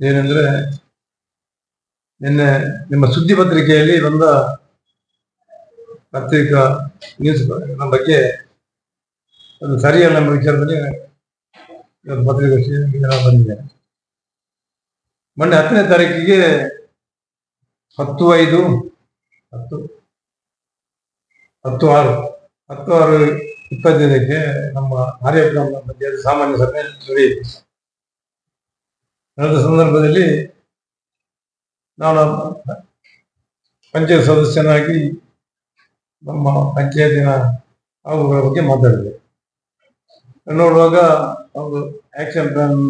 ಏನಂದ್ರೆ, ನಿನ್ನೆ ನಿಮ್ಮ ಸುದ್ದಿ ಪತ್ರಿಕೆಯಲ್ಲಿ ಬಂದ ಪತ್ರಿಕಾ ನ್ಯೂಸ್ ಬಗ್ಗೆ ಅದು ಸರಿಯಲ್ಲ ನಮ್ಮ ವಿಚಾರದಲ್ಲಿ ಪತ್ರಿಕಾಗೋಷ್ಠಿಗೆ ಬಂದಿದ್ದೇನೆ ಮೊನ್ನೆ ಹತ್ತನೇ ತಾರೀಕಿಗೆ ಹತ್ತು ಐದು, ಹತ್ತು ಹತ್ತು ಆರು ಹತ್ತು ಆರು ಇಪ್ಪತ್ತೈದಕ್ಕೆ ನಮ್ಮ ಕಾರ್ಯಕ್ರಮ ಸಾಮಾನ್ಯ ಸಭೆ ನಡೆಯಿತು. ನಡೆದ ಸಂದರ್ಭದಲ್ಲಿ ನಾನು ಪಂಚಾಯತ್ ಸದಸ್ಯನಾಗಿ ನಮ್ಮ ಪಂಚಾಯತಿನ ಆಗುಗಳ ಬಗ್ಗೆ ಮಾತಾಡಿದೆ. ನೋಡುವಾಗ ಒಂದು ಆಕ್ಷನ್ ಪ್ಲಾನ್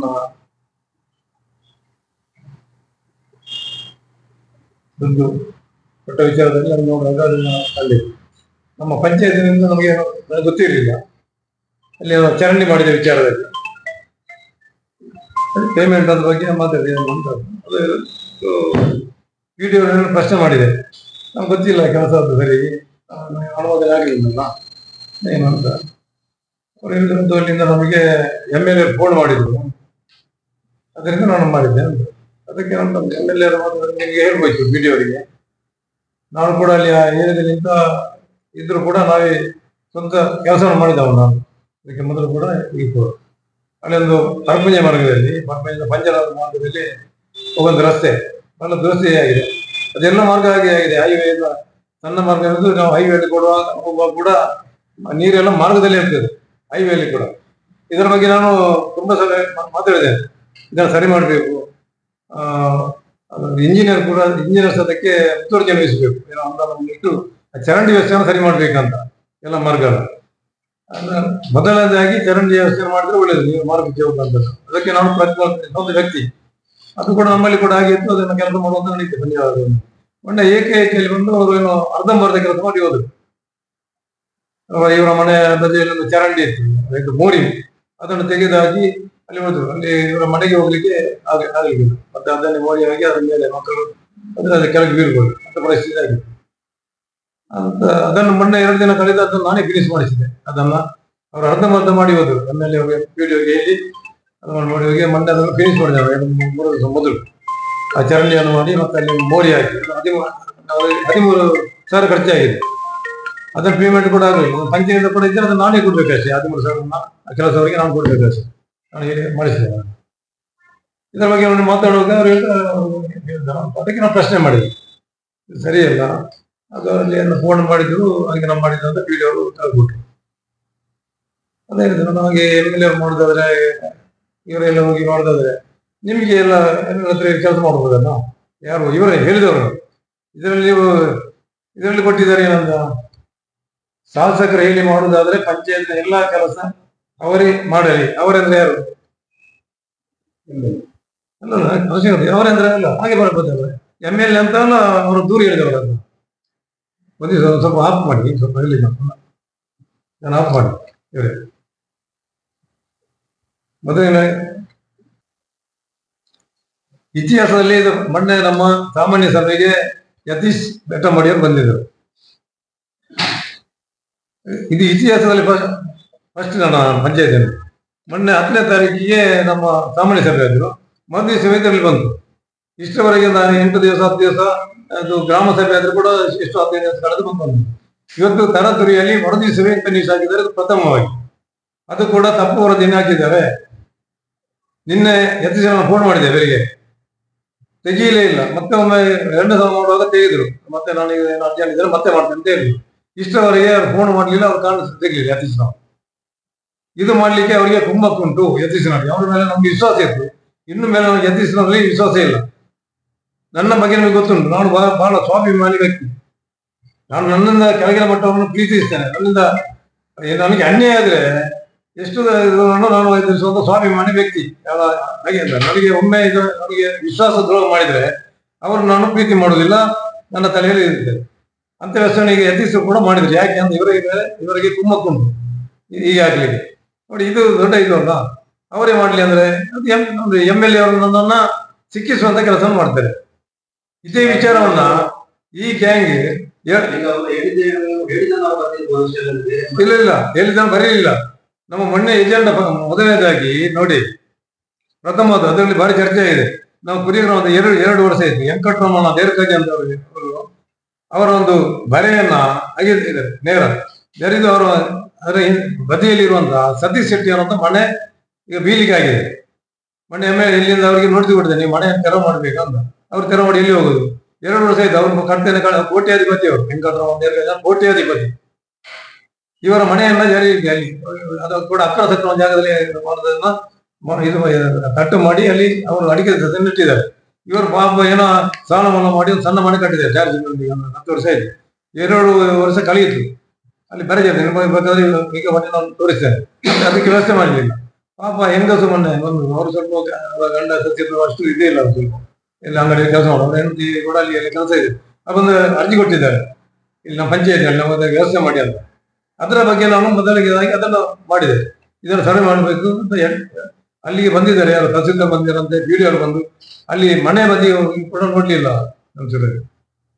ಒಂದು ಕೊಟ್ಟ ವಿಚಾರದಲ್ಲಿ ನಾನು ನೋಡುವಾಗ ಅದನ್ನ ಅಲ್ಲಿ ನಮ್ಮ ಪಂಚಾಯತಿನಿಂದ ನಮಗೆ ಗೊತ್ತಿರಲಿಲ್ಲ. ಅಲ್ಲಿ ನಾವು ಚರಂಡಿ ಮಾಡಿದ ವಿಚಾರದಲ್ಲಿ. ಪೇಮೆಂಟ್ ಅದ್ರ ಬಗ್ಗೆ ಮಾತಾಡಿ ಅಂತ. ಅದು ವಿಡಿಯೋ ಪ್ರಶ್ನೆ ಮಾಡಿದೆ. ನಮ್ಗೆ ಗೊತ್ತಿಲ್ಲ ಕೆಲಸ ಅದು ಸರಿ. ಅನುಮೋದನೆ ಆಗಲಿಲ್ಲಲ್ಲ. ಏನು ಅಂತ. ಅವ್ರು ಹೇಳಿದ್ರಂತೂ ಅಲ್ಲಿಂದ ನಮಗೆ ಎಂ ಎಲ್ ಎ ಫೋನ್ ಮಾಡಿದ್ರು. ಅದರಿಂದ ನಾನು ಮಾಡಿದ್ದೆ ಅದಕ್ಕೆ ನಮ್ಮ ಎಂ ಎಲ್ ಎ ನಿಮಗೆ ಹೇಳ್ಬೇಕು ಅವರಿಗೆ ನಾನು ಕೂಡ ಅಲ್ಲಿ ಆ ಏರಿಯಾದಲ್ಲಿಂದ ಇದ್ರೂ ಇದ್ರು ಕೂಡ ನಾವೇ ಸ್ವಂತ ಕೆಲಸವನ್ನು ಮಾಡಿದವ ನಾನು ಅದಕ್ಕೆ ಮೊದಲು ಕೂಡ ಈಗ ಕೂಡ ಅಲ್ಲಿ ಒಂದು ಪರಪಂಜ ಮಾರ್ಗದಲ್ಲಿ ಪರಪಂಜ ಪಂಚನಾದ ಮಾರ್ಗದಲ್ಲಿ ಒಂದು ರಸ್ತೆ. ನನ್ನ ದುರಸ್ತಿಯಾಗಿದೆ ಅದೆಲ್ಲ ಮಾರ್ಗ ಹಾಗೆ ಆಗಿದೆ. ಹೈವೇ ಸಣ್ಣ ಮಾರ್ಗ ಇರೋದು, ನಾವು ಹೈವೇಲಿ ಕೊಡುವ ಹೋಗುವಾಗ ಕೂಡ ನೀರೆಲ್ಲ ಮಾರ್ಗದಲ್ಲಿ ಇರ್ತದೆ ಹೈವೇಲಿ ಕೂಡ. ಇದರ ಬಗ್ಗೆ ನಾನು ತುಂಬಾ ಸಲ ಮಾತಾಡಿದ್ದೇನೆ. ಇದನ್ನು ಸರಿ ಮಾಡಬೇಕು. ಇಂಜಿನಿಯರ್ ಕೂಡ ಇಂಜಿನಿಯರ್ಸ್ ಅದಕ್ಕೆ ಮುತುವರ್ಜಿ ವಹಿಸಬೇಕು ಏನೋ ಅನುದಾನ ಚರಂಡಿ ವ್ಯವಸ್ಥೆಯನ್ನು ಸರಿ ಮಾಡ್ಬೇಕಂತ ಎಲ್ಲ ಮಾರ್ಗ ಮೊದಲನೇದಾಗಿ ಚರಂಡಿ ವ್ಯವಸ್ಥೆ ಮಾಡಿದ್ರೆ ಒಳ್ಳೇದು, ನೀವು ಮಾರ್ಗಕ್ಕೆ ಹೋಗುವಂತ ಅದಕ್ಕೆ ನಾನು ಪ್ರತಿಪಾದನೆ ಒಂದು ವ್ಯಕ್ತಿ. ಅದು ಕೂಡ ನಮ್ಮಲ್ಲಿ ಕೂಡ ಹಾಗೆ ಇತ್ತು, ಅದನ್ನು ಕೆಲಸ ಮಾಡುವಂತ ನಡೀತದೆ ಧನ್ಯವಾದ ಒಳ್ಳೆ ಏಕೈಕೆಯಲ್ಲಿ ಬಂದು ಅವರು ಏನು ಅರ್ಧಂಬರ್ಧ ಕೆಲಸ ಮಾಡಿ ಹೋದರು. ಇವರ ಮನೆ ಬದಿಯಲ್ಲಿ ಒಂದು ಚರಂಡಿ ಇತ್ತು ಮೋರಿ. ಅದನ್ನು ತೆಗೆದಾಗಿ ಅಲ್ಲಿ ಹೋದ್ರು. ಅಲ್ಲಿ ಇವರ ಮನೆಗೆ ಹೋಗ್ಲಿಕ್ಕೆ ಆಗ ಆಗ್ಲಿಕ್ಕಿಲ್ಲ. ಮತ್ತೆ ಅದನ್ನೇ ಮೋರಿ ಆಗಿ ಅದರ ಮೇಲೆ ಮಕ್ಕಳು ಅಂದ್ರೆ ಅದಕ್ಕೆ ಕೆಳಗೆ ಬೀಳ್ಬೋದು. ಅಂತ ಪರಿಸ್ಥಿತಿ ಆಗಿತ್ತು ಅದನ್ನು ಮೊನ್ನೆ ಎರಡು ದಿನ ಕಳೆದ ಅದನ್ನು ನಾನೇ ಫಿನಿಶ್ ಮಾಡಿಸಿದೆ ಅದನ್ನ ಅವರು ಮರ್ಧ ಮಾಡಿ ಹೋದರು ಎ ವಿಡಿಯೋಗೆ ಹೇಳಿ ಮಾಡಿ ಹೋಗಿ ಮೊನ್ನೆ ಅದನ್ನು ಫಿನಿಶ್ ಮಾಡಿದ್ದಾರೆ ಮೂರು ದಿವಸ ಮೊದಲು ಆ ಚರಂಡಿಯನ್ನು ಮಾಡಿ ಮತ್ತೆ ಅಲ್ಲಿ ಮೋರಿ ಹಾಕಿ ಹದಿಮೂರು ಹದಿಮೂರು ಸಾವಿರ ಖರ್ಚಾಗಿದೆ ಅದರ ಪೇಮೆಂಟ್ ಕೂಡ ಆಗಲಿಲ್ಲ ಪಂಚಾಯತ್ ಕೂಡ ಇದ್ದರೆ ಅದನ್ನು ನಾನೇ ಕೊಡ್ಬೇಕಷ್ಟೇ ಹದಿಮೂರು ಸಾವಿರ ಆ ಕೆಲಸವರಿಗೆ ನಾನು ಕೊಡ್ಬೇಕಷ್ಟೇ ನಾನು ಹೇಳಿ ಮಾಡಿಸಿದೆ. ಇದರ ಬಗ್ಗೆ ಅವನು ಮಾತಾಡುವಾಗ ಅವರು ಅದಕ್ಕೆ ನಾನು ಪ್ರಶ್ನೆ ಮಾಡಿದೆ ಸರಿಯಲ್ಲ ಅದು ಏನು ಫೋನ್ ಮಾಡಿದ್ರು ಹಾಗೆ ನಮ್ಮ ಮಾಡಿದ್ರು ಅಂತ ವಿಡಿಯೋ ಅವರು ತಗೊಂಡ್ಬಿಟ್ರು ಅದೇ ಹೇಳಿದ್ರು, ನಮಗೆ ಎಂ ಎಲ್ ಎ ಮಾಡೋದಾದ್ರೆ ಇವರೆಲ್ಲ ಹೋಗಿ ಮಾಡೋದಾದ್ರೆ, ನಿಮಗೆ ಎಲ್ಲ ಹತ್ರ ಕೆಲಸ ಮಾಡ್ಬೋದಲ್ಲ? ಯಾರು? ಇವರೇ ಹೇಳಿದವರು. ಇದರಲ್ಲಿ ನೀವು ಇದರಲ್ಲಿ ಕೊಟ್ಟಿದ್ದಾರೆ ಏನಂತ? ಶಾಸಕರು ಹೇಳಿ ಮಾಡುವುದಾದ್ರೆ ಪಂಚಾಯತ್ನ ಎಲ್ಲಾ ಕೆಲಸ ಅವರೇ ಮಾಡಲಿ. ಅವರೆಂದ್ರೆ ಯಾರು? ಅಲ್ಲ ಅವರಂದ್ರೆ ಅಲ್ಲ, ಹಾಗೆ ಬರ್ಬೋದಲ್ಲ ಎಂ ಎಲ್ ಎ ಅಂತ ಅವರು ದೂರ ಹೇಳಿದವರಲ್ಲ. ಒಂದು ಸ್ವಲ್ಪ ಆಫ್ ಮಾಡಿ, ಸ್ವಲ್ಪ ಹೇಳಿ ನಾನು ಆಫ್ ಮಾಡಿ. ಇವರೇ. ಇತಿಹಾಸದಲ್ಲಿ ಇದು ಮೊನ್ನೆ ನಮ್ಮ ಸಾಮಾನ್ಯ ಸಭೆಗೆ ಯತೀಶ್ ಬೆಟ್ಟಮಡಿಯವರು ಬಂದಿದ್ದರು. ಇದು ಇತಿಹಾಸದಲ್ಲಿ ಫಸ್ಟ್ ನಾನು ಪಂಚಾಯತ್ ಮೊನ್ನೆ ಹತ್ತನೇ ತಾರೀಕಿಗೆ ನಮ್ಮ ಸಾಮಾನ್ಯ ಸಭೆ ಆದರು ಮೊದಲ ಸಮಯದಲ್ಲಿ ಬಂತು. ಇಷ್ಟರವರೆಗೆ ನಾನು ಎಂಟು ದಿವಸ, ಹತ್ತು ದಿವಸ ಅದು ಗ್ರಾಮ ಸಭೆ ಆದ್ರೂ ಕೂಡ ಎಷ್ಟು ಹದಿನೈದು ದಿವಸ ಕಳೆದು ಬಂದು ಇವತ್ತು ತರತುರಿಯಲ್ಲಿ ವರದಿ ಸಭೆ ಫಿನಿಶ್ ಆಗಿದ್ದಾರೆ ಪ್ರಥಮವಾಗಿ. ಅದು ಕೂಡ ತಪ್ಪು ವರದಿಯನ್ನು ಹಾಕಿದ್ದಾರೆ. ನಿನ್ನೆ ಎತ್ತು ಜನ ಫೋನ್ ಮಾಡಿದೆ ಬೆಳಿಗ್ಗೆ. ತೆಗೀಲೇ ಇಲ್ಲ. ಮತ್ತೆ ಒಮ್ಮೆ ಎರಡು ಸಲ ಮಾಡುವಾಗ ತೆಗೆದ್ರು. ಮತ್ತೆ ನಾನೀಗ ಏನು ಅರ್ಜೆಂಟ್ ಇದ್ದಾರೆ ಮತ್ತೆ ಮಾಡ್ತೇನೆ ಅಂತ ಹೇಳಿದ್ರು. ಇಷ್ಟವರೆಗೆ ಅವ್ರು ಫೋನ್ ಮಾಡಲಿಲ್ಲ, ಅವ್ರು ಕಾರಣ ತೆಗಲಿಲ್ಲ ಯತೀಶ್ ನಾವು ಇದು ಮಾಡಲಿಕ್ಕೆ ಅವರಿಗೆ ಕುಂಭಕ್ಕುಂಟು ಯತೀಶ್ನಲ್ಲಿ ಅವ್ರ ಮೇಲೆ ನಮ್ಗೆ ವಿಶ್ವಾಸ ಇತ್ತು. ಇನ್ನು ಮೇಲೆ ಯತೀಶ್ನಲ್ಲಿ ವಿಶ್ವಾಸ ಇಲ್ಲ. ನನ್ನ ಬಗ್ಗೆ ನಿಮಗೆ ಗೊತ್ತುಂಟು. ನಾನು ಬಹಳ ಬಹಳ ಸ್ವಾಭಿಮಾನಿ ವ್ಯಕ್ತಿ. ನಾನು ನನ್ನಿಂದ ಕೆಳಗಿನ ಮಟ್ಟವನ್ನು ಪ್ರೀತಿಸ್ತೇನೆ. ನನ್ನಿಂದ ನನಗೆ ಅನ್ಯಾಯ ಆದ್ರೆ ಎಷ್ಟು ನಾನು ಎದುರಿಸುವಂತ ಸ್ವಾಭಿಮಾನಿ ವ್ಯಕ್ತಿ. ಯಾವ- ಹಾಗೆ ಅಂತ. ನನಗೆ ಒಮ್ಮೆ ಇದು, ನನಗೆ ವಿಶ್ವಾಸ ದ್ರೋಹ ಮಾಡಿದ್ರೆ ಅವರು ನಾನು ಪ್ರೀತಿ ಮಾಡುವುದಿಲ್ಲ, ನನ್ನ ತಲೆಯಲ್ಲಿ ಇರುತ್ತೆ ಅಂತ ವ್ಯಸನಿಗೆ ಯತ್ನಿಸಿ ಕೂಡ ಮಾಡಿದ್ರು. ಯಾಕೆ ಅಂತ ಇವರಿಗೆ ಇವರಿಗೆ ಕುಮ್ಮಕ್ಕುಂಟು. ಆಗಲಿ ನೋಡಿ, ಇದು ದೊಡ್ಡ ಇದು ಅಲ್ಲ. ಅವರೇ ಮಾಡಲಿ ಅಂದ್ರೆ ಅದು ಎಂ ಎಂ ಎಲ್ ಎ ಅವರು ನನ್ನನ್ನ ಸಿಕ್ಕಿಸುವಂತ ಕೆಲಸ ಮಾಡ್ತಾರೆ. ಇದೇ ವಿಚಾರವನ್ನ ಈ ಗ್ಯಾಂಗ್ ಇಲ್ಲ ಇಲ್ಲ ಹೇಳಿದ ಬರೀಲಿಲ್ಲ. ನಮ್ಮ ಮೊನ್ನೆ ಏಜೆಂಡ ಮೊದಲನೇದಾಗಿ ನೋಡಿ ಪ್ರಥಮದು ಅದರಲ್ಲಿ ಭಾರಿ ಚರ್ಚೆ ಆಗಿದೆ ನಾವು ಕುರಿಗ್ರಾಮದ ಎರಡು ಎರಡು ವರ್ಷ ಆಯ್ತು. ವೆಂಕಟರಮಣ ದೇರ್ಕಜಿ ಅಂತ ಅವರು ಒಂದು ಬರೆಯನ್ನ ಅಗೆದಿದ್ದಾರೆ ನೇರ. ಬೆರೆದು ಅವರು ಅದರ ಬದಿಯಲ್ಲಿರುವಂತಹ ಸತೀಶ್ ಶೆಟ್ಟಿ ಅನ್ನುವಂತ ಮನೆ ಈಗ ಬೀಲಿಗೆ ಆಗಿದೆ ಮನೆ ಎಮ್ಮೆ ಇಲ್ಲಿಂದ ಅವರಿಗೆ ನೋಡ್ತಿ ಕೊಡ್ತೇನೆ ನೀವು ಮನೆ ತೆರವು ಮಾಡ್ಬೇಕಂತ ಅವ್ರು ತರ ಮಾಡಿ ಎಲ್ಲಿ ಹೋಗುದು? ಎರಡು ವರ್ಷ ಆಯ್ತು, ಅವ್ರು ಕರ್ತೇನೆ ಕೋಟ್ಯಾಧಿಪತಿ ಅವರು. ಹೆಂಗಾದ್ರು ಅಂದ್ರೆ ಕೋಟ್ಯಾಧಿಪತಿ. ಇವರ ಮನೆಯನ್ನ ಜರಿ ಅಲ್ಲಿ, ಅದು ಕೂಡ ಅಕ್ರ ಸಕ್ರ ಒಂದು ಜಾಗದಲ್ಲಿ ಮಾಡೋದನ್ನ ಇದು ಕಟ್ಟು ಮಾಡಿ ಅಲ್ಲಿ ಅವರು ಅಡಿಕೆ ಇಟ್ಟಿದ್ದಾರೆ ಇವರು ಪಾಪ ಏನೋ ಸಾಲ ಮನ್ನಾ ಮಾಡಿ ಒಂದು ಸಣ್ಣ ಮನೆ ಕಟ್ಟಿದ್ದಾರೆ ಚಾರ್ಜ್ ಒಂದು ಹತ್ತು ವರ್ಷ ಆಯ್ತು. ಎರಡು ವರ್ಷ ಕಳೆಯಿತು. ಅಲ್ಲಿ ಬರೆದಿದೆ ಬೇಕಾದ್ರೆ ಈಗ ಮನೆ ನಾನು ತೋರಿಸ್ತೇನೆ ಅದಕ್ಕೆ ವ್ಯವಸ್ಥೆ ಮಾಡಲಿಲ್ಲ. ಪಾಪ ಹೆಂಗಸು ಮೊನ್ನೆ ಬಂದು ಅವರು ಸ್ವಲ್ಪ ಗಂಡ ಸತ್ತಿದ್ರು ಅಷ್ಟು ಇದೇ ಇಲ್ಲ ಸ್ವಲ್ಪ. ಎಲ್ಲ ಅಂಗಡಿಯಲ್ಲಿ ಕೆಲಸ ಮಾಡೋದು ಹೆಂಡತಿ ಕೂಡ ಅಲ್ಲಿ ಕೆಲಸ ಇದೆ. ಅದೊಂದು ಅರ್ಜಿ ಕೊಟ್ಟಿದ್ದಾರೆ. ಇಲ್ಲಿ ನಮ್ಮ ಪಂಚಾಯತ್ ನಮ್ಮ ವ್ಯವಸ್ಥೆ ಮಾಡಿ ಅಂತ. ಅದರ ಬಗ್ಗೆ ನಾನು ಮೊದಲಿಗೆ ಅದನ್ನು ಮಾಡಿದೆ. ಇದನ್ನು ಸರ್ವೆ ಮಾಡಬೇಕು ಅಂತ ಅಲ್ಲಿಗೆ ಬಂದಿದ್ದಾರೆ ಯಾರು? ತಹಸೀಲ್ದಾರ್ ಬಂದಿರಂತೆ ವಿಡಿಯೋ ಬಂದು ಅಲ್ಲಿ ಮನೆ ಬದಿ ಕೂಡ ನಮ್ಮ ಅನ್ಸುತ್ತೆ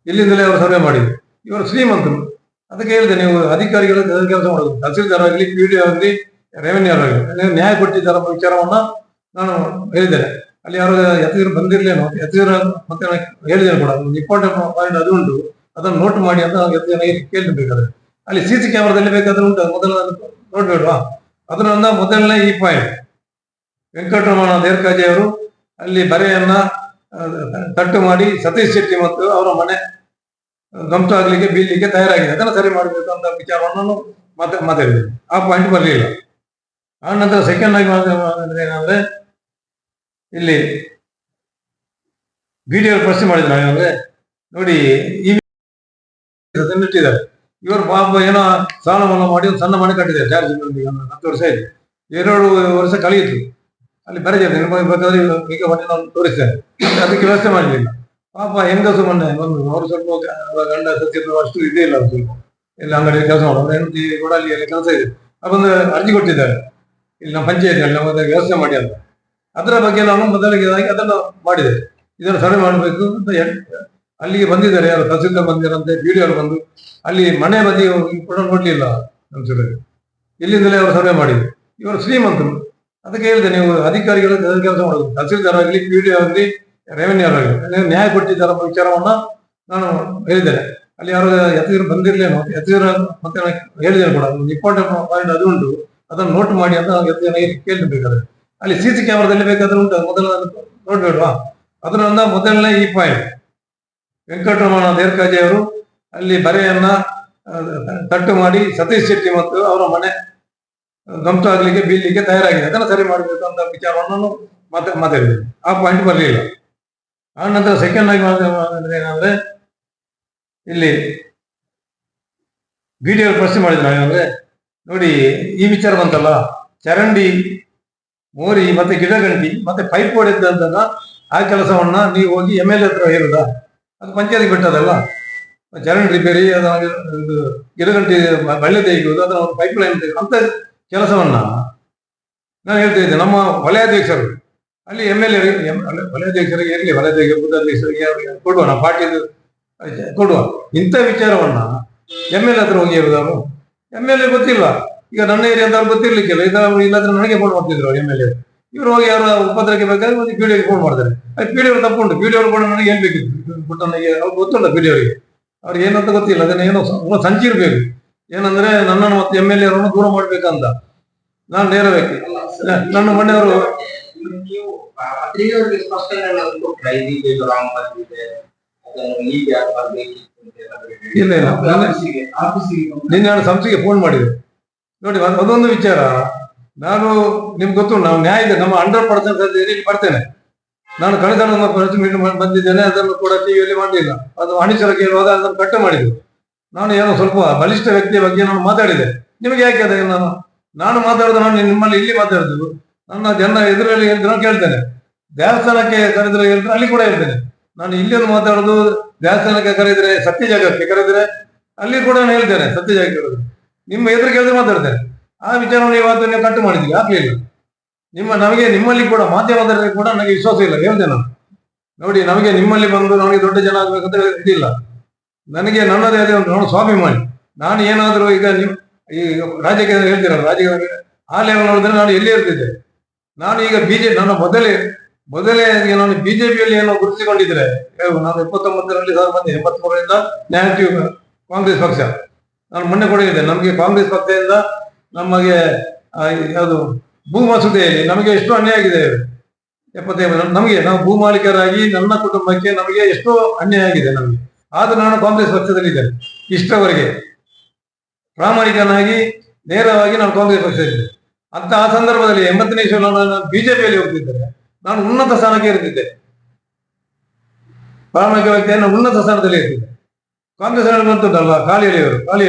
ಇಲ್ಲಿಂದಲೇ ಅವರು ಸರ್ವೆ ಮಾಡಿದ್ರು. ಇವರು ಶ್ರೀಮಂತರು. ಅದಕ್ಕೆ ಹೇಳಿದೆ, ನೀವು ಅಧಿಕಾರಿಗಳು ಕೆಲಸ ಮಾಡೋದು. ತಹಸೀಲ್ದಾರ್ ಆಗಲಿ ಡಿ ಆಗಲಿ ರೆವೆನ್ಯೂ ಆಗಲಿ, ನ್ಯಾಯ ಕೊಟ್ಟಿದ್ದಾರ ವಿಚಾರವನ್ನ ನಾನು ಹೇಳಿದ್ದೇನೆ. ಅಲ್ಲಿ ಯಾರು ಯತಿರು ಬಂದಿರ್ಲೇನೋ, ಯತಿರ ಮತ್ತೆ ಹೇಳಿದೆ ಕೂಡ, ಒಂದು ಇಂಪಾರ್ಟೆಂಟ್ ಪಾಯಿಂಟ್ ಅದು ಉಂಟು. ಅದನ್ನು ನೋಟ್ ಮಾಡಿ ಅಂತ ಎತ್ತು ಜನ ಕೇಳಬೇಕಾದ್ರೆ. ಅಲ್ಲಿ ಸಿ ಸಿ ಕ್ಯಾಮ್ರಾದಲ್ಲಿ ಬೇಕಾದ್ರೆ ಉಂಟು ಮೊದಲ ಮೊದಲು ಅದನ್ನು ನೋಡ್ಬೇಡ್ವಾ ಮೊದಲನೇ ಈ ಪಾಯಿಂಟ್ ವೆಂಕಟರಮಣ ದೇರ್ಕಾಜಿ ಅವರು ಅಲ್ಲಿ ಬರೆಯನ್ನ ತಟ್ಟು ಮಾಡಿ ಸತೀಶ್ ಶೆಟ್ಟಿ ಮತ್ತು ಅವರ ಮನೆ ಧ್ವಂಸ ಆಗ್ಲಿಕ್ಕೆ, ಬೀಳ್ಲಿಕ್ಕೆ ತಯಾರಾಗಿದೆ. ಅದನ್ನು ಸರಿ ಮಾಡಬೇಕು ಅಂತ ವಿಚಾರವನ್ನು ನಾನು ಮಾತಾ, ಮಾತಾಡಿದ್ದೇನೆ. ಆ ಪಾಯಿಂಟ್ ಬರಲಿಲ್ಲ. ಆ ನಂತರ ಸೆಕೆಂಡ್ ಆಗಿ ಏನಂದ್ರೆ ಇಲ್ಲಿ ವಿಡಿಯೋ ಪ್ರಶ್ನೆ ಮಾಡಿದ್ರು ನಾವಂದ್ರೆ ನೋಡಿ ಇಟ್ಟಿದ್ದಾರೆ ಇವರು ಪಾಪ ಏನೋ ಸಾಲ ಮಾಲ ಮಾಡಿ ಒಂದು ಸಣ್ಣ ಮನೆ ಕಟ್ಟಿದ್ದಾರೆ, ಚಾರ್ಜ್ ಹತ್ತು ವರ್ಷ ಆಯ್ತು. ಎರಡು ವರ್ಷ ಕಳೆಯಿತು. ಅಲ್ಲಿ ಬರೆದ ಬೇಕಾದ್ರೆ ಈಗ ಮನೆ ನಾನು ತೋರಿಸ್ತೇನೆ ಮತ್ತೆ ಅದಕ್ಕೆ ವ್ಯವಸ್ಥೆ ಮಾಡಲಿಲ್ಲ. ಪಾಪ ಹೆಂಗಸು ಮೊನ್ನೆ ಒಂದು ಅವರು ಸ್ವಲ್ಪ ಗಂಡ ಸತ್ತಿದ್ರು, ಅಷ್ಟು ಇದೇ ಇಲ್ಲ ಸ್ವಲ್ಪ. ಎಲ್ಲ ಅಂಗಡಿ ಕೆಲಸ ಮಾಡೋದು ಹೆಂಡತಿ ಅಲ್ಲಿ ಕೆಲಸ ಇದೆ. ಅದೊಂದು ಅರ್ಜಿ ಕೊಟ್ಟಿದ್ದಾರೆ. ಇಲ್ಲಿ ನಮ್ಮ ಪಂಚಾಯತ್ ನಮ್ಮ ವ್ಯವಸ್ಥೆ ಮಾಡಿ ಅಂತ. ಅದರ ಬಗ್ಗೆ ನಾನು ಮೊದಲಿಗೆ ಆಗಿ ಅದನ್ನು ಮಾಡಿದೆ. ಇದನ್ನು ಸರಿ ಮಾಡಬೇಕು ಅಂತ ಅಲ್ಲಿಗೆ ಬಂದಿದ್ದಾರೆ, ಯಾರು ತಹಸೀಲ್ದಾರ್ ಬಂದಿರಂತೆ ವಿಡಿಯೋ ಬಂದು, ಅಲ್ಲಿ ಮನೆ ಬದಿ ಕೂಡ ನೋಡ್ಲಿಲ್ಲ ಅನ್ಸುತ್ತೆ ಇಲ್ಲಿಂದಲೇ ಅವರು ಸರ್ವೆ ಮಾಡಿದ್ರು. ಇವರು ಶ್ರೀಮಂತರು. ಅದಕ್ಕೆ ಹೇಳಿದೆ, ನೀವು ಅಧಿಕಾರಿಗಳು ಕೆಲಸ ಮಾಡೋದು. ತಹಸೀಲ್ದಾರ್ ಆಗಲಿ ವಿಡಿಯೋ ಆಗಲಿ ರೆವೆನ್ಯೂ ಆಗಲಿ ನ್ಯಾಯ ಕೊಟ್ಟಿದ್ದಾರ ವಿಚಾರವನ್ನ ನಾನು ಹೇಳಿದ್ದೇನೆ. ಅಲ್ಲಿ ಯಾರು ಎತ್ತಿದ್ರು ಬಂದಿರಲಿಲ್ಲ ಎತ್ತಿದ್ರ ಮತ್ತೆ ಹೇಳಿದ್ದೇನೆ ಕೂಡ. ಇಂಪಾರ್ಟೆಂಟ್ ಪಾಯಿಂಟ್ ಅದು ಉಂಟು. ಅದನ್ನು ನೋಟ್ ಮಾಡಿ ಅಂತ ನಾನು ಎತ್ತು ಕೇಳಬೇಕಾದ್ರೆ. ಅಲ್ಲಿ ಸಿ ಸಿ ಕ್ಯಾಮರಾದಲ್ಲಿ ಬೇಕಾದ್ರೆ ಉಂಟು. ಮೊದಲ ನೋಡ್ಬೇಡ್ವಾ? ಅದು ನನ್ನ ಮೊದಲನೇ ಈ ಪಾಯಿಂಟ್ ವೆಂಕಟರಮಣ ದೇರ್ಕಾಜಿ ಅವರು ಅಲ್ಲಿ ಬರೆಯನ್ನ ತಟ್ಟು ಮಾಡಿ ಸತೀಶ್ ಶೆಟ್ಟಿ ಮತ್ತು ಅವರ ಮನೆ ಧ್ವಂಸ ಆಗ್ಲಿಕ್ಕೆ ಬೀಳ್ಲಿಕ್ಕೆ ತಯಾರಾಗಿದೆ. ಅದನ್ನು ಸರಿ ಮಾಡಬೇಕು ಅಂತ ವಿಚಾರವನ್ನು ನಾನು ಮಾತಾ ಮಾತಾಡಿದ್ದೇನೆ. ಆ ಪಾಯಿಂಟ್ ಬರಲಿಲ್ಲ. ಆ ನಂತರ ಸೆಕೆಂಡ್ ಆಗಿ ಮಾತಾಡಿದ್ರೆ ಏನಂದ್ರೆ, ಇಲ್ಲಿ ವಿಡಿಯೋ ಪ್ರಶ್ನೆ ಮಾಡಿದ್ರು ಏನಂದ್ರೆ ನೋಡಿ, ಈ ವಿಚಾರ ಬಂತಲ್ಲ? ಚರಂಡಿ ಮೋರಿ ಮತ್ತೆ ಗಿಡಗಂಟಿ ಮತ್ತೆ ಪೈಪ್ ಹೊಡೆದಂತಹ ಆ ಕೆಲಸವನ್ನ ನೀವು ಹೋಗಿ ಎಂ ಎಲ್ ಎ ಹತ್ರ ಹೇಳುದಾ? ಅದು ಪಂಚಾಯತ್ ಬಿಟ್ಟದಲ್ಲ. ಚರಂಡಿ ರಿಪೇರಿ ಅದು ಇದು ಗಿಡಗಂಟಿ ಬಳ್ಳಿ ತೆಗೆಯುವುದು, ಅದನ್ನ ಪೈಪ್ ಲೈನ್ ಅಂತ ಕೆಲಸವನ್ನ ನಾನು ಹೇಳ್ತಾ ಇದ್ದೆ. ನಮ್ಮ ವಲಯಾಧ್ಯಕ್ಷರು ಅಲ್ಲಿ ಎಂ ಎಲ್ ಎ ವಲಯಾಧ್ಯಕ್ಷರಿಗೆ ಇರಲಿ ವಲಯಾಧ್ಯಕ್ಷ ಬುದ್ಧಾಧ್ಯಕ್ಷರಿಗೆ ಕೊಡುವ, ನಾವು ಪಾರ್ಟಿದು ಕೊಡುವ. ಇಂಥ ವಿಚಾರವನ್ನ ಎಂ ಎಲ್ ಹತ್ರ ಹೋಗಿ ಹೇಳುದವರು? ಎಂ ಎಲ್ ಎ ಗೊತ್ತಿಲ್ಲ. ಈಗ ನನ್ನ ಏರಿಯಾ ಅಂತ ಅವ್ರು ಗೊತ್ತಿರ್ಲಿಕ್ಕಿಲ್ಲ. ಅವ್ರು ಇಲ್ಲಾಂದ್ರೆ ನನಗೆ ಫೋನ್ ಮಾಡ್ತಿದ್ರು ಎಂ ಎಲ್ ಎ ಇವರು ಹೋಗಿ ಯಾರು ಉಪದ್ರಕ್ಕೆ ಬೇಕಾದ್ರೆ ಒಂದು ಪಿ ಫೋನ್ ಮಾಡ್ತಾರೆ. ಅದು ಪಿ ಡಿ ತಪ್ಪುಂಟು ಪಿ ಡಿ ಕೂಡ ನನಗೆ ಏನ್ ಬೇಕಿತ್ತು ನನಗೆ ಅವ್ರು ಗೊತ್ತುಂಟ ಪಿ ಡಿ ಅವರಿಗೆ? ಅವ್ರಿಗೆ ಏನಂತ ಗೊತ್ತಿಲ್ಲ. ಅದನ್ನ ಏನೋ ಸಂಚಿ ಇರ್ಬೇಕು. ಏನಂದ್ರೆ ನನ್ನನ್ನು ಮತ್ತೆ ಎಂ ಎಲ್ ಎರನ್ನು ದೂರ ಮಾಡ್ಬೇಕಂತ. ನಾನು ನೇರ ವ್ಯಕ್ತಿ. ನನ್ನ ಮನೆಯವರು. ಇಲ್ಲ ಇಲ್ಲ. ನನ್ನ- ನಾನು ಸಂಸ್ಥೆಗೆ ಫೋನ್ ಮಾಡಿದೆ. ನೋಡಿ ಅದ್- ಅದೊಂದು ವಿಚಾರ. ನಾನು ನಿಮ್ಗೆ ಗೊತ್ತು ನಾವು ನ್ಯಾಯ ಇದೆ ನಮ್ಮ ಹಂಡ್ರೆಡ್ ಪರ್ಸೆಂಟ್ ಇಲ್ಲಿ ಬರ್ತೇನೆ. ನಾನು ಕಳೆದ ಮೀಟಿಂಗ್ ಬಂದಿದ್ದೇನೆ, ಅದನ್ನು ಕೂಡ ಟಿವಿಯಲ್ಲಿ ಮಾಡಲಿಲ್ಲ ಅದು ಅಣಿಸರ ಕೇಳುವಾಗ ಅದನ್ನು ಕಟ್ಟು ಮಾಡಿದ್ರು ನಾನು ಏನೋ ಸ್ವಲ್ಪ ಬಲಿಷ್ಠ ವ್ಯಕ್ತಿಯ ಬಗ್ಗೆ ನಾನು ಮಾತಾಡಿದೆ. ನಿಮಗೆ ಯಾಕೆ ಅದೇ ನಾನು? ನಾನು ಮಾತಾಡೋದು, ನಾನು ನಿಮ್ಮಲ್ಲಿ ಇಲ್ಲಿ ಮಾತಾಡಿದ್ದು ನನ್ನ ಜನ ಎದುರಲ್ಲಿ ಹೇಳಿದ್ರು ಕೇಳ್ತೇನೆ. ದೇವಸ್ಥಾನಕ್ಕೆ ಕರೆದ್ರೆ ಹೇಳಿದ್ರೆ ಅಲ್ಲಿ ಕೂಡ ಹೇಳ್ತೇನೆ. ನಾನು ಇಲ್ಲಿ ಒಂದು ಮಾತಾಡೋದು, ದೇವಸ್ಥಾನಕ್ಕೆ ಕರೆದ್ರೆ ಸತ್ಯ ಜಾಗಕ್ಕೆ ಕರೆದ್ರೆ ಅಲ್ಲಿ ಕೂಡ ನಾನು ಹೇಳ್ತೇನೆ, ಸತ್ಯ ಜಾಗ ಕರೆದ್ರೆ. ನಿಮ್ಮ ಎದುರು ಕೇಳಿದ್ರೆ ಮಾತಾಡ್ತಾರೆ. ಆ ವಿಚಾರವನ್ನು ಇವತ್ತು ನೀವು ಕಟ್ಟು ಮಾಡಿದ್ದೀವಿ ಆಗ್ಲಿಲ್ಲ ನಿಮ್ಮ ನಮಗೆ ನಿಮ್ಮಲ್ಲಿ ಕೂಡ ಮಾಧ್ಯಮದಲ್ಲಿ ಕೂಡ ನನಗೆ ವಿಶ್ವಾಸ ಇಲ್ಲ, ಹೇಳ್ದೆ ನಾನು. ನೋಡಿ, ನಮಗೆ ನಿಮ್ಮಲ್ಲಿ ಬಂದು ನಮಗೆ ದೊಡ್ಡ ಜನ ಆಗ್ಬೇಕಂತ ಇದಿಲ್ಲ. ನನಗೆ ನನ್ನದೇ ಅದೇ ಒಂದು ನಾನು ಸ್ವಾಭಿಮಾನಿ. ನಾನು ಏನಾದರೂ ಈಗ ನೀವು ಈ ರಾಜಕೀಯ ಹೇಳ್ತೀರಲ್ಲ, ರಾಜಕೀಯ ಆ ಲೆವೆಲ್ ನೋಡಿದ್ರೆ ನಾನು ಎಲ್ಲಿ ಇರ್ತಿದ್ದೆ? ನಾನು ಈಗ ಬಿಜೆಪಿ ನನ್ನ ಮೊದಲೇ ಮೊದಲೇ ನಾನು ಬಿಜೆಪಿಯಲ್ಲಿ ಏನೋ ಗುರುತಿಸಿಕೊಂಡಿದ್ರೆ ನಾನು ಇಪ್ಪತ್ತೊಂಬತ್ತರಲ್ಲಿ ಸಾವಿರದ ಎಂಬತ್ತ ಮೂರರಿಂದ ನ್ಯಾಟಿವ್ ಕಾಂಗ್ರೆಸ್ ಪಕ್ಷ. ನಾನು ಮೊನ್ನೆ ಕೂಡ ನಮಗೆ ಕಾಂಗ್ರೆಸ್ ಪಕ್ಷದಿಂದ ನಮಗೆ ಯಾವುದು, ಭೂ ಮಸೂದೆಯಲ್ಲಿ ನಮಗೆ ಎಷ್ಟು ಅನ್ಯಾಯ ಆಗಿದೆ. ಎಪ್ಪತ್ತೈದು ನಮಗೆ, ನಾವು ಭೂ ಮಾಲೀಕರಾಗಿ ನನ್ನ ಕುಟುಂಬಕ್ಕೆ ನಮಗೆ ಎಷ್ಟೋ ಅನ್ಯಾಯ ಆಗಿದೆ ನಮಗೆ. ಆದ್ರೂ ನಾನು ಕಾಂಗ್ರೆಸ್ ಪಕ್ಷದಲ್ಲಿದ್ದೇನೆ ಇಷ್ಟವರೆಗೆ ಪ್ರಾಮಾಣಿಕನಾಗಿ, ನೇರವಾಗಿ ನಾನು ಕಾಂಗ್ರೆಸ್ ಪಕ್ಷದಲ್ಲಿದ್ದೆ ಅಂತ ಆ ಸಂದರ್ಭದಲ್ಲಿ ಎಂಬತ್ತನೇ ಇಸ್ವಿಯಲ್ಲಿ ನಾನು ಬಿಜೆಪಿಯಲ್ಲಿ ಹೋಗ್ತಿದ್ದರೆ ನಾನು ಉನ್ನತ ಸ್ಥಾನಕ್ಕೆ ಇರ್ತಿದ್ದೆ ಪ್ರಾಮಾಣಿಕ ವ್ಯಕ್ತಿಯನ್ನು ಉನ್ನತ ಸ್ಥಾನದಲ್ಲಿ ಇರ್ತಿದ್ದೆ ಕಾಂಗ್ರೆಸ್ ಗೊತ್ತುಂಟಲ್ಲ ಎಳೆಯವರು ಖಾಲಿ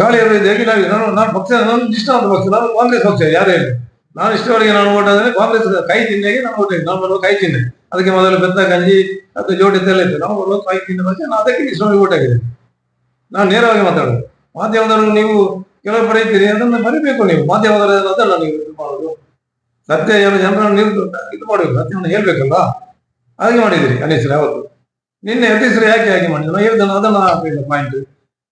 ಕಾಳಿಯವರು ಹೇಗೆ ನಾವು ನಾನು ನಾನು ಪಕ್ಷ ನಾನು ಅಂತ ಪಕ್ಷ, ನಾನು ಕಾಂಗ್ರೆಸ್ ಪಕ್ಷ, ಯಾರೇ ಇಲ್ಲ ನಾನು ಇಷ್ಟವರೆಗೆ ನಾನು ಓಟ್ ಆದರೆ ಕಾಂಗ್ರೆಸ್ ಕೈ ಚಿಹ್ನೆಗೆ ನಾನು ಓಟ್ ನಾನು ಬರುವ ಕೈ ತಿನ್ನೆ ಅದಕ್ಕೆ ಮೊದಲು ಬೆತ್ತ ಗಂಜಿ ಅದು ಜೋಡಿ ಇತ್ತು. ನಾವು ಬರುವ ಕೈ ತಿನ್ನ ಬಗ್ಗೆ ನಾನು ಅದಕ್ಕೆ ಇಷ್ಟವಾಗಿ ಓಟ್ ಆಗಿದೆ ನಾನು ನೇರವಾಗಿ ಮಾತಾಡೋದು. ಮಾಧ್ಯಮದವರು ನೀವು ಕೆಲವು ಬರೀತೀರಿ ಅದನ್ನು ಬರೀಬೇಕು ನೀವು. ಮಾಧ್ಯಮದವರು ಅದಲ್ಲ ನೀವು ಇದು ಮಾಡೋದು. ಸತ್ಯ ಜನರನ್ನು ನೀವು ಇದು ಮಾಡಬೇಕು ಸತ್ಯವನ್ನು ಹೇಳ್ಬೇಕಲ್ಲ. ಹಾಗೆ ಮಾಡಿದಿರಿ ಅನೀಶ್ವರ ಹೌದು. ನಿನ್ನೆ ಯತೀಶ್ವರ ಯಾಕೆ ಹಾಗೆ ಮಾಡಿದ್ರು? ನಾನು ಹೇಳಿದ್ದನ್ನು ಅದನ್ನ ಪಾಯಿಂಟ್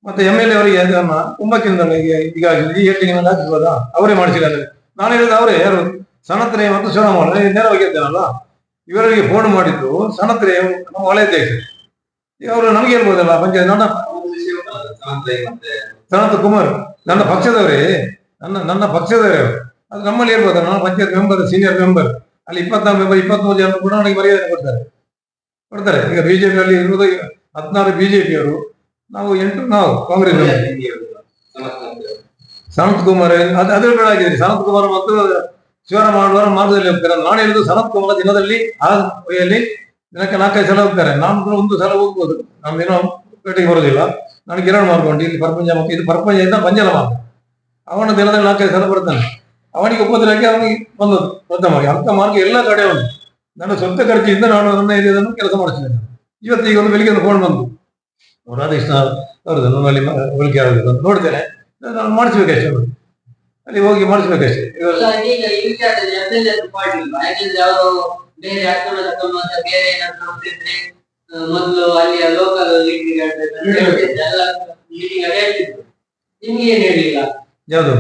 ಮತ್ತೆ ಎಂ ಎಲ್ ಎ ಅವರಿಗೆ ಅದನ್ನ ಕುಂಭಕ್ಕಿಂದ ಈಗ ಈ ಹೆಟ್ಟಿಗೆ ಮೇಲೆ ಹಾಕಿಸ್ಬೋದಾ ಅವರೇ ಮಾಡಿಸಿದ್ದಾರೆ ನಾನು ಹೇಳಿದ ಅವರೇ, ಯಾರು? ಸನತ್ರೆ ಮತ್ತು ಶಿವರಾಮ ನೇರವಾಗಿ ಇದ್ದೇನಲ್ಲ? ಇವರಿಗೆ ಫೋನ್ ಮಾಡಿದ್ದು ಸನತ್ರೆ, ನಮ್ಮ ವಲಯಾಧ್ಯಕ್ಷ ಅವರು ನಮಗೆ ಹೇಳ್ಬೋದಲ್ಲ, ಪಂಚಾಯತ್ ನನ್ನ ಸನತ್ ಕುಮಾರ್, ನನ್ನ ಪಕ್ಷದವರೇ, ನನ್ನ ನನ್ನ ಪಕ್ಷದವರೇ ಅದು ನಮ್ಮಲ್ಲಿ ಹೇಳ್ಬೋದಲ್ಲ ನನ್ನ ಪಂಚಾಯತ್ ಮೆಂಬರ್ ಸೀನಿಯರ್ ಮೆಂಬರ್ ಅಲ್ಲಿ ಇಪ್ಪತ್ನಾಲ್ಕು ಮೆಂಬರ್, ಇಪ್ಪತ್ಮೂರು ಜನ ಕೂಡ ನನಗೆ ಮರ್ಯಾದೆ ಕೊಡ್ತಾರೆ. ಕೊಡ್ತಾರೆ. ಈಗ ಬಿಜೆಪಿಯಲ್ಲಿ ಇರುವುದು ಹದಿನಾರು ಬಿಜೆಪಿಯವರು ನಾವು ಎಂಟು, ನಾವು ಕಾಂಗ್ರೆಸ್ ಸನತ್ ಕುಮಾರ್, ಅದು ಅದ್ರ ಆಗಿದ್ರಿ ಸನತ್ ಕುಮಾರ್ ಮತ್ತು ಶಿವರಾಮ ಮಾಡುವವರ ಮಾರ್ಗದಲ್ಲಿ ಹೋಗ್ತಾರೆ. ನಾನು ಹೇಳಿದ್ದು ಸನತ್ ಕುಮಾರ್ ದಿನದಲ್ಲಿ ಆ ಕೈಯಲ್ಲಿ ದಿನಕ್ಕೆ ನಾಲ್ಕೈದು ಸಲ ಹೋಗ್ತಾರೆ. ನಾನು ಕೂಡ ಒಂದು ಸಲ ಹೋಗ್ಬೋದು. ನಮ್ದೇನೋ ಪೇಟೆಗೆ ಬರೋದಿಲ್ಲ ನನಗೆ ಎರಡು ಮಾಡ್ಕೊಂಡು ಇಲ್ಲಿ ಮತ್ತು ಇದು ಪರಪಂಚದಿಂದ ಪಂಜಲ ಮಾರ್ಗ. ಅವನ ದಿನದಲ್ಲಿ ನಾಲ್ಕೈದು ಸಲ ಬರ್ತಾನೆ ಅವನಿಗೆ ಉಪದ್ರಕ್ಕೆ ಅವನಿಗೆ ಬಂದದ್ದು ಮಾರ್ಗ. ಅಂತ ಮಾರ್ಗ ಎಲ್ಲ ಕಡೆ ಉಂಟು. ನನ್ನ ಸ್ವಂತ ಖರ್ಚಿಯಿಂದ ನಾನು ನನ್ನ ಇದನ್ನು ಕೆಲಸ ಮಾಡಿಸಿದ್ದೇನೆ ಇವತ್ತು ಈಗ ಒಂದು ಬೆಳಿಗ್ಗೆ ಒಂದು ಫೋನ್ ಬಂದು ರಾಧಾಕೃಷ್ಣ ಅವ್ರದ್ದು ನನ್ನಲ್ಲಿ ಹೋಲಿಕೆ ಆಗಿದೆ ಅಂತ ನೋಡ್ತೇನೆ. ನಾನು ಮಾಡಿಸ್ಬೇಕಷ್ಟೇ ಅವರು ಅಲ್ಲಿ ಹೋಗಿ ಮಾಡಿಸ್ಬೇಕಷ್ಟೇ. ಮೊದಲು ಅಲ್ಲಿಯ ಲೋಕಲ್ ಲೀಡಿಂಗ್ ಲೀಡಿಂಗ್ ಯಾವ್ದು?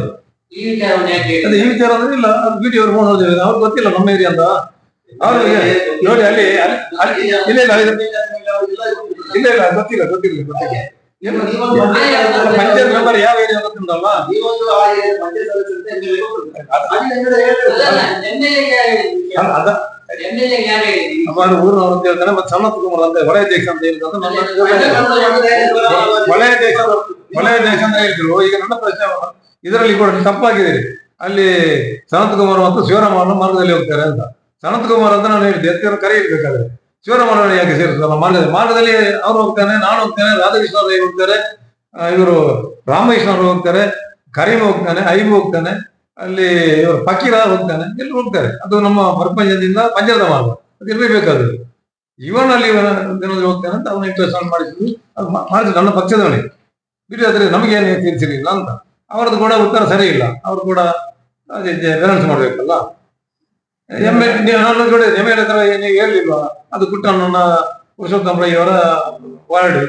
ಅದೇ ಈ ವಿಚಾರ ಅಂದ್ರೆ ಇಲ್ಲ ವಿಡಿಯೋ ಫೋನ್ ಅವ್ರು ಗೊತ್ತಿಲ್ಲ ನಮ್ಮ ಏರಿಯಾ ಅಂತ. ನೋಡಿ ಅಲ್ಲಿ ಇಲ್ಲ ಇಲ್ಲ ಇಲ್ಲ ಇಲ್ಲ ಗೊತ್ತಿಲ್ಲ ಗೊತ್ತಿಲ್ಲ ಗೊತ್ತಿಲ್ಲ. ಪಂಚಾಯತ್ ಮೆಂಬರ್ ಯಾವ ಏರಿಯಾ ಗೊತ್ತಿಲ್ಲ ಅದ ಅವರು ಊರಿನವರು ಅಂತ ಹೇಳ್ತಾರೆ ಮತ್ತೆ ಸಣ್ಣ ಕುಮಾರ್ ಅಂತ ವಲಯಾಧ್ಯಕ್ಷ ಅಂತ ಹೇಳಿದ್ರೆ ದೇಶ ವಲಯಾಧ್ಯಕ್ಷ ದೇಶ ಅಂತ ಹೇಳಿದ್ರು ಈಗ ನನ್ನ ಪ್ರಶ್ನೆ ಇದರಲ್ಲಿ ಕೂಡ ತಪ್ಪಾಗಿದೆ ಅಲ್ಲಿ ಸನತ್ ಕುಮಾರ್ ಮತ್ತು ಶಿವರಾಮನ ಮಾರ್ಗದಲ್ಲಿ ಹೋಗ್ತಾರೆ ಅಂತ. ಸನತ್ ಕುಮಾರ್ ಅಂತ ನಾನು ಹೇಳಿದ್ದೆ ಕರೆ ಕರೆಯಬೇಕಾದ್ರೆ ಶಿವರಾಮನ ಯಾಕೆ ಸೇರಿಸಲ್ಲ ಮಾರ್ಗದಲ್ಲಿ ಮಾರ್ಗದಲ್ಲಿ ಅವ್ರು ಹೋಗ್ತಾನೆ ನಾನು ಹೋಗ್ತೇನೆ ರಾಧಾಕೃಷ್ಣ ಹೋಗ್ತಾರೆ ಇವರು ರಾಮಕೃಷ್ಣ ಹೋಗ್ತಾರೆ ಕರೀಮ್ ಹೋಗ್ತಾನೆ, ಐಬ್ ಹೋಗ್ತಾನೆ, ಅಲ್ಲಿ ಇವರು ಹೋಗ್ತಾನೆ, ಎಲ್ಲರೂ ಹೋಗ್ತಾರೆ. ಅದು ನಮ್ಮ ಪ್ರಪಂಚದಿಂದ ಪಂಚದ ಮಾರ್ಗ. ಅದು ಇವನಲ್ಲಿ ಇವನ ದಿನದಲ್ಲಿ ಹೋಗ್ತಾನೆ ಅಂತ ಅವನ ಇಂಟ್ರೆಸ್ಟ್ ಮಾಡಿಸಿದ್ರು ಅದು ಮಾಡಿದ್ರು ನನ್ನ ಪಕ್ಷದವನಿಗೆ ಬಿಡಿ, ಆದ್ರೆ ನಮಗೇನು ತಿಳಿಸಿರಲಿಲ್ಲ ಅಂತ. ಅವರದ್ದು ಕೂಡ ಉತ್ತರ ಸರಿ ಇಲ್ಲ ಅವರು ಕೂಡ ಅದೇ ಬ್ಯಾಲೆನ್ಸ್ ಮಾಡ್ಬೇಕಲ್ಲ ಎಂ ಎಲ್ ನಾನು ಕೂಡ ಎಂ ಎಲ್ ಹತ್ರ ಏನು ಹೇಳಿಲ್ವಾ ಅದು ಕುಟ್ಟಣ್ಣನ ಪುರುಷೋತ್ತಮ ರೈ ಅವರ ವಾರ್ಡ್